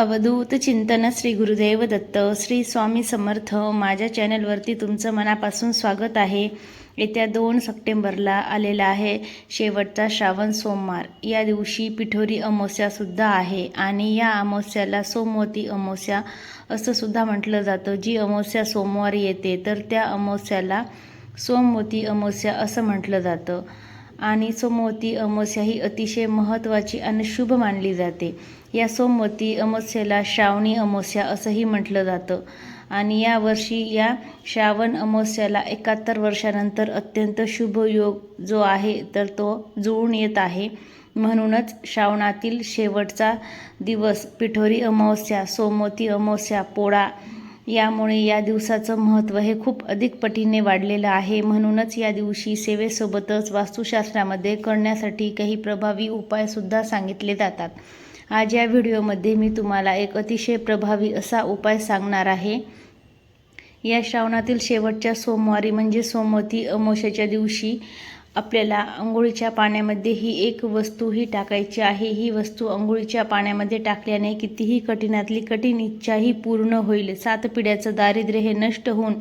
अवधूत चिंतन श्री गुरुदेव दत्त श्री स्वामी समर्थ. माझ्या चॅनलवरती तुमचं मनापासून स्वागत आहे. येत्या दोन सप्टेंबरला आलेला आहे शेवटचा श्रावण सोमवार. या दिवशी पिठोरी अमावस्यासुद्धा आहे आणि या अमावस्याला सोमवती अमावस्या असं सुद्धा म्हटलं जातं. जी अमावस्या सोमवारी येते तर त्या अमावस्याला सोमवती अमावस्या असं म्हटलं जातं. आणि सोमवती अमावस्या ही अतिशय महत्त्वाची आणि शुभ मानली जाते. या सोमवती अमावस्येला श्रावणी अमावस्या असंही म्हटलं जातं. आणि या वर्षी या श्रावण अमावस्याला एकाहत्तर वर्षानंतर अत्यंत शुभ योग जो आहे तर तो जुळून येत आहे. म्हणूनच श्रावणातील शेवटचा दिवस पिठोरी अमावस्या सोमवती अमावस्या पोळा यामुळे या दिवसाचं महत्त्व हे खूप अधिक पटीने वाढलेलं आहे. म्हणूनच या दिवशी सेवेसोबतच वास्तुशास्त्रामध्ये करण्यासाठी काही प्रभावी उपायसुद्धा सांगितले जातात. आज या व्हिडिओमध्ये मी तुम्हाला एक अतिशय प्रभावी असा उपाय सांगणार आहे. या श्रावणातील शेवटच्या सोमवारी म्हणजे सोमवती अमावस्याच्या दिवशी आपल्याला आंघोळीच्या पाण्यामध्ये ही एक वस्तू ही टाकायची आहे. ही वस्तू आंघोळीच्या पाण्यामध्ये टाकल्याने कितीही कठीणातली कठीण इच्छाही पूर्ण होईल. सात पिढ्याचं दारिद्र्य हे नष्ट होऊन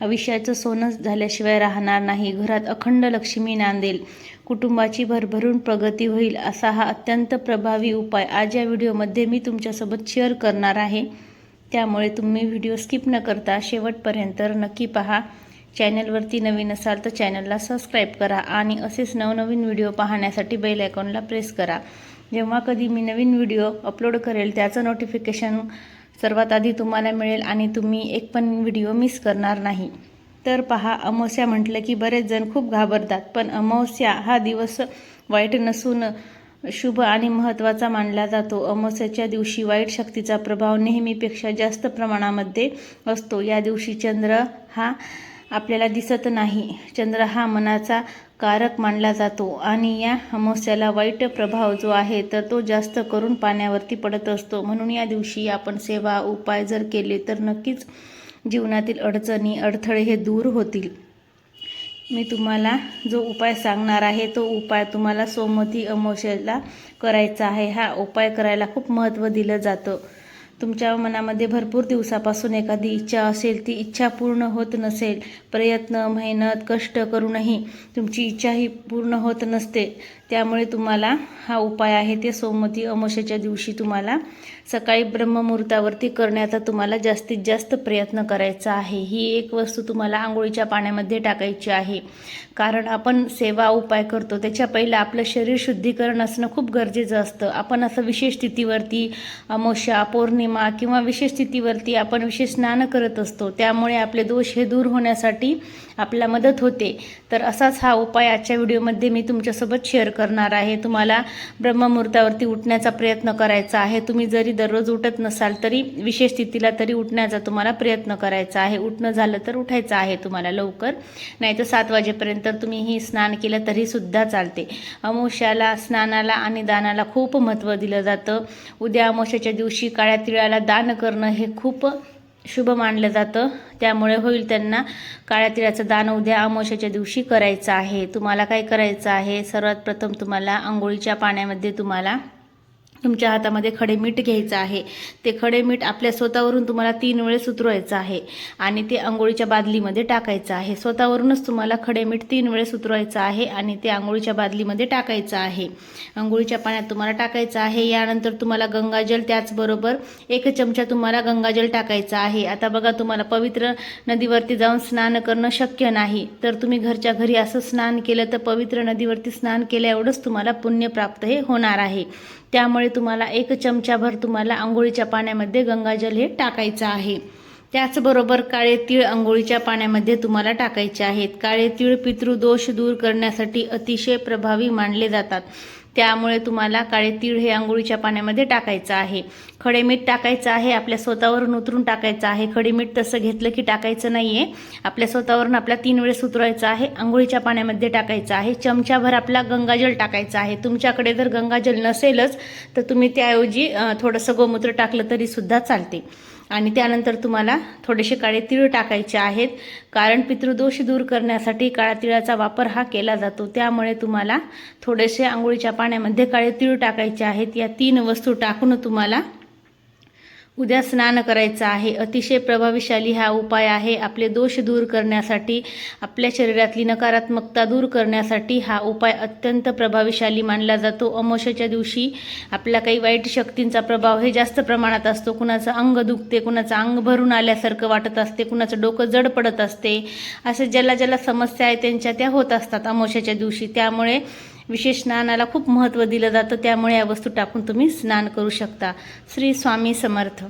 आयुष्याचं सोनं झाल्याशिवाय राहणार नाही. घरात अखंड लक्ष्मी नांदेल. कुटुंबाची भरभरून प्रगती होईल असा हा अत्यंत प्रभावी उपाय. आज या व्हिडिओमध्ये मी तुमच्यासोबत शेअर करणार आहे. त्यामुळे तुम्ही व्हिडिओ स्किप न करता शेवटपर्यंत नक्की पहा. चॅनलवरती नवीन असाल तर चॅनलला सबस्क्राईब करा आणि असेच नवनवीन व्हिडिओ पाहण्यासाठी बेल आयकॉनला प्रेस करा. जेव्हा कधी मी नवीन व्हिडिओ अपलोड करेल त्याचं नोटिफिकेशन सर्वात आधी तुम्हाला मिळेल आणि तुम्ही एक पण व्हिडिओ मिस करणार नाही. तर पहा अमावस्या म्हटलं की बरेच जण खूप घाबरतात पण अमावस्या हा दिवस वाईट नसून शुभ आणि महत्त्वाचा मानला जातो. अमावस्याच्या दिवशी वाईट शक्तीचा प्रभाव नेहमीपेक्षा जास्त प्रमाणामध्ये असतो. या दिवशी चंद्र हा आपल्याला दिसत नाही. चंद्र हा मनाचा कारक मानला जातो आणि या अमावस्याला वाईट प्रभाव जो आहे तर तो जास्त करून पाण्यावरती पडत असतो. म्हणून या दिवशी आपण सेवा उपाय जर केले तर नक्कीच जीवनातील अडचणी अडथळे हे दूर होतील. मी तुम्हाला जो उपाय सांगणार आहे तो उपाय तुम्हाला सोमवती अमावस्याला करायचा आहे. हा उपाय करायला खूप महत्त्व दिलं जातं. तुमच्या मनामध्ये भरपूर दिवसापासून एखादी इच्छा असेल ती इच्छा पूर्ण होत नसेल प्रयत्न मेहनत कष्ट करूनही तुमची इच्छा ही पूर्ण होत नसते. त्यामुळे तुम्हाला हा उपाय आहे ते सोमवती अमावस्याच्या दिवशी तुम्हाला सकाळी ब्रह्ममुहूर्तावरती करण्याचा तुम्हाला जास्तीत जास्त प्रयत्न करायचा आहे. ही एक वस्तू तुम्हाला आंघोळीच्या पाण्यामध्ये टाकायची आहे. कारण आपण सेवा उपाय करतो त्याच्या पहिलं आपलं शरीर शुद्धीकरण असणं खूप गरजेचं असतं. आपण असं विशेष स्थितीवरती अमावस्या पौर्णिमा किंवा विशेष स्थितीवरती आपण विशेष स्नान करत असतो त्यामुळे आपले दोष हे दूर होण्यासाठी आपल्याला मदत होते. तर असाच हा उपाय आजच्या व्हिडिओमध्ये मी तुमच्यासोबत शेअर करणार आहे. तुम्हाला ब्रह्ममुहूर्तावरती उठण्याचा प्रयत्न करायचा आहे. तुम्ही जरी दररोज उठत नसाल तरी विशेष स्थितीला तरी उठण्याचा तुम्हाला प्रयत्न करायचा आहे. उठणं झालं तर उठायचं आहे तुम्हाला लवकर. नाही तर सात वाजेपर्यंत तुम्ही ही स्नान केलं तरीसुद्धा चालते. अमावस्याला स्नानाला आणि दानाला खूप महत्त्व दिलं जातं. उद्या अमावस्याच्या दिवशी काळ्या तिळाला दान करणं हे खूप शुभ मानलं जातं. त्यामुळे होईल त्यांना काळ्या तिळाचं दान उद्या अमावश्याच्या दिवशी करायचं आहे. तुम्हाला काय करायचं आहे? सर्वात प्रथम तुम्हाला आंघोळीच्या पाण्यामध्ये तुम्हाला तुमच्या हातामध्ये खडे मीठ घ्यायचं आहे. ते खडे मीठ आपल्या स्वतःवरून तुम्हाला तीन वेळेस उतरवायचं आहे. आणि ते आंघोळीच्या बादलीमध्ये टाकायचं आहे. स्वतःवरूनच तुम्हाला खडे मीठ तीन वेळेस उतरवायचं आहे आणि ते आंघोळीच्या बादलीमध्ये टाकायचं आहे. आंघोळीच्या पाण्यात तुम्हाला टाकायचं आहे. यानंतर तुम्हाला गंगाजल त्याचबरोबर एक चमचा तुम्हाला गंगाजल टाकायचं आहे. आता बघा तुम्हाला पवित्र नदीवरती जाऊन स्नान करणं शक्य नाही. तर तुम्ही घरच्या घरी असं स्नान केलं तर पवित्र नदीवरती स्नान केल्या एवढंच तुम्हाला पुण्य प्राप्त हे होणार आहे. त्यामुळे तुम्हाला एक चमचाभर तुम्हाला आंघोळीच्या पाण्यामध्ये गंगाजल हे टाकायचं आहे. त्याचबरोबर काळे तीळ आंघोळीच्या पाण्यामध्ये तुम्हाला टाकायचे आहेत. काळे तीळ पितृदोष दूर करण्यासाठी अतिशय प्रभावी मानले जातात. त्यामुळे तुम्हाला काळे तीळ हे आंघोळीच्या पाण्यामध्ये टाकायचं आहे. खडे मीठ टाकायचं आहे आपल्या स्वतःवरून उतरून टाकायचं आहे. खडे मीठ तसं घेतलं की टाकायचं नाही आहे आपल्या स्वतःवरून आपल्या तीन वेळेस उतरायचं आहे आंघोळीच्या पाण्यामध्ये टाकायचं आहे. चमचाभर आपला गंगाजल टाकायचं आहे. तुमच्याकडे जर गंगाजल नसेलच तर तुम्ही त्याऐवजी थोडंसं गोमूत्र टाकलं तरीसुद्धा चालते. आणि त्यानंतर तुम्हाला थोडेसे काळे तिळ टाकायचे आहेत. कारण पितृदोष दूर करण्यासाठी काळ्या तिळाचा वापर हा केला जातो. त्यामुळे तुम्हाला थोडेसे आंघोळीच्या पाण्यामध्ये काळे तिळ टाकायचे आहेत. या तीन वस्तू टाकून तुम्हाला उद्या स्नान करायचं आहे. अतिशय प्रभावीशाली हा उपाय आहे. आपले दोष दूर करण्यासाठी आपल्या शरीरातली नकारात्मकता दूर करण्यासाठी हा उपाय अत्यंत प्रभावीशाली मानला जातो. अमोशाच्या दिवशी आपल्या काही वाईट शक्तींचा प्रभाव हे जास्त प्रमाणात असतो. कुणाचं अंग दुखते कुणाचं अंग भरून आल्यासारखं वाटत असते कुणाचं डोकं जड पडत असते. असे ज्याला ज्याला समस्या आहे त्यांच्या त्या होत असतात अमोशाच्या दिवशी. त्यामुळे विशेष स्नानाला खूप महत्त्व दिलं जातं त्यामुळे या वस्तू टाकून तुम्ही स्नान करू शकता. श्री स्वामी समर्थ.